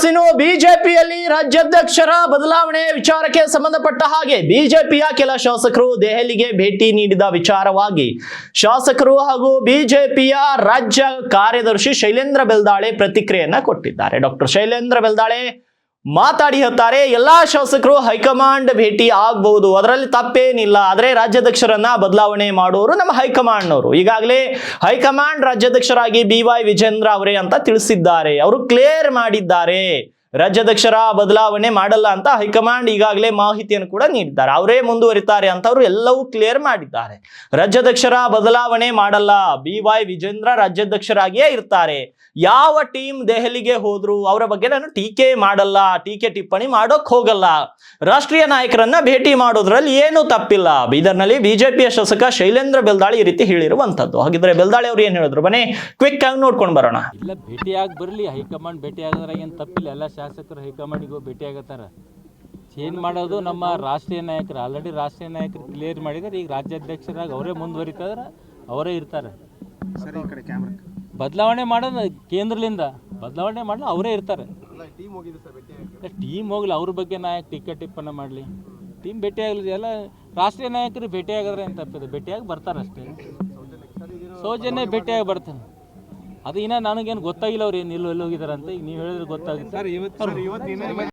ಇನ್ನು ಬಿಜೆಪಿಯಲ್ಲಿ ರಾಜ್ಯಾಧ್ಯಕ್ಷರ ಬದಲಾವಣೆ ವಿಚಾರಕ್ಕೆ ಸಂಬಂಧಪಟ್ಟ ಹಾಗೆ ಬಿಜೆಪಿಯ ಕೆಲ ಶಾಸಕರು ದೆಹಲಿಗೆ ಭೇಟಿ ನೀಡಿದ ವಿಚಾರವಾಗಿ ಶಾಸಕರು ಹಾಗೂ ಬಿಜೆಪಿಯ ರಾಜ್ಯ ಕಾರ್ಯದರ್ಶಿ ಶೈಲೇಂದ್ರ ಬೆಲ್ದಾಳೆ ಪ್ರತಿಕ್ರಿಯೆಯನ್ನ ಕೊಟ್ಟಿದ್ದಾರೆ. ಡಾಕ್ಟರ್ ಶೈಲೇಂದ್ರ ಬೆಲ್ದಾಳೆ ಮಾತಾಡಿ ಹೇಳ್ತಾರೆ ಎಲ್ಲಾ ಶಾಸಕರು ಹೈಕಮಾಂಡ್ ಭೇಟಿ ಆಗ್ಬಹುದು ಅದರಲ್ಲಿ ತಪ್ಪೇನಿಲ್ಲ. ಆದರೆ ರಾಜ್ಯಾಧ್ಯಕ್ಷರನ್ನ ಬದಲಾವಣೆ ಮಾಡೋರು ನಮ್ಮ ಹೈಕಮಾಂಡ್ನವರು. ಈಗಾಗಲೇ ಹೈಕಮಾಂಡ್ ರಾಜ್ಯಾಧ್ಯಕ್ಷರಾಗಿ ಬಿ ವೈ ವಿಜೇಂದ್ರ ಅವರೇ ಅಂತ ತಿಳಿಸಿದ್ದಾರೆ. ಅವರು ಕ್ಲಿಯರ್ ಮಾಡಿದ್ದಾರೆ. ರಾಜ್ಯಾಧ್ಯಕ್ಷರ ಬದಲಾವಣೆ ಮಾಡಲ್ಲ ಅಂತ ಹೈಕಮಾಂಡ್ ಈಗಾಗಲೇ ಮಾಹಿತಿಯನ್ನು ಕೂಡ ನೀಡಿದ್ದಾರೆ. ಅವರೇ ಮುಂದುವರಿತಾರೆ ಅಂತ ಅವರು ಎಲ್ಲವೂ ಕ್ಲಿಯರ್ ಮಾಡಿದ್ದಾರೆ. ರಾಜ್ಯಾಧ್ಯಕ್ಷರ ಬದಲಾವಣೆ ಮಾಡಲ್ಲ. ಬಿ ವೈ ವಿಜೇಂದ್ರ ರಾಜ್ಯಾಧ್ಯಕ್ಷರಾಗಿಯೇ ಇರ್ತಾರೆ. ಯಾವ ಟೀಮ್ ದೆಹಲಿಗೆ ಹೋದ್ರು ಅವರ ಬಗ್ಗೆ ನಾನು ಟೀಕೆ ಮಾಡಲ್ಲ. ಟೀಕೆ ಟಿಪ್ಪಣಿ ಮಾಡೋಕ್ ಹೋಗಲ್ಲ. ರಾಷ್ಟ್ರೀಯ ನಾಯಕರನ್ನ ಭೇಟಿ ಮಾಡೋದ್ರಲ್ಲಿ ಏನು ತಪ್ಪಿಲ್ಲ. ಬೀದರ್ನಲ್ಲಿ ಬಿಜೆಪಿಯ ಶಾಸಕ ಶೈಲೇಂದ್ರ ಬೆಲ್ದಾಳಿ ಈ ರೀತಿ ಹೇಳಿರುವಂತದ್ದು ಹಾಗಿದ್ರೆ ಬೆಲ್ದಾಳಿ ಅವ್ರು ಏನ್ ಹೇಳಿದ್ರು? ಬನ್ನಿ ಕ್ವಿಕ್ ಆಗಿ ನೋಡ್ಕೊಂಡು ಬರೋಣ. ಇಲ್ಲ, ಭೇಟಿಯಾಗಿ ಬರಲಿ. ಹೈಕಮಾಂಡ್ ಭೇಟಿ ಆಗೋದ್ರಾಗ ಏನು ತಪ್ಪಿಲ್ಲ. ಎಲ್ಲ ಶಾಸಕರು ಹೈಕಮಾಂಡಿಗೂ ಭೇಟಿ ಆಗತ್ತಾರ? ಚೇಂಜ್ ಮಾಡೋದು ನಮ್ಮ ರಾಷ್ಟ್ರೀಯ ನಾಯಕರು ಆಲ್ರೆಡಿ ರಾಷ್ಟ್ರೀಯ ನಾಯಕರು ಕ್ಲಿಯರ್ ಮಾಡಿದ್ದಾರೆ. ಈಗ ರಾಜ್ಯಾಧ್ಯಕ್ಷರಾಗಿ ಅವರೇ ಮುಂದುವರಿತಾರೆ ಅವರೇ ಇರ್ತಾರೆ. ಬದಲಾವಣೆ ಮಾಡೋದು ಕೇಂದ್ರದಿಂದ ಬದಲಾವಣೆ ಮಾಡಲು ಅವರೇ ಇರ್ತಾರೆ. ಟೀಮ್ ಹೋಗ್ಲಿ ಅವ್ರ ಬಗ್ಗೆ ನಾಯಕ ಟಿಕೆಟ್ ಟಿಪ್ಪಣಿ ಮಾಡಲಿ. ಟೀಮ್ ಭೇಟಿ ಆಗಲಿ ಎಲ್ಲ ರಾಷ್ಟ್ರೀಯ ನಾಯಕರು ಭೇಟಿ ಆಗಿದ್ರೆ ಏನು ತಪ್ಪಿದೆ? ಭೇಟಿಯಾಗಿ ಬರ್ತಾರೆ ಅಷ್ಟೇ ಸೌಜನ್ಯ ಭೇಟಿಯಾಗಿ ಬರ್ತಾನೆ ಅದು ಇನ್ನ ನನಗೇನು ಗೊತ್ತಾಗಿಲ್ಲ ಅವ್ರು ಏನು ಎಲ್ಲಿ ಎಲ್ಲಿ ಹೋಗಿದ್ದಾರೆ ಅಂತ. ಈಗ ನೀವು ಹೇಳಿದ್ರೆ ಗೊತ್ತಾಗುತ್ತೆ.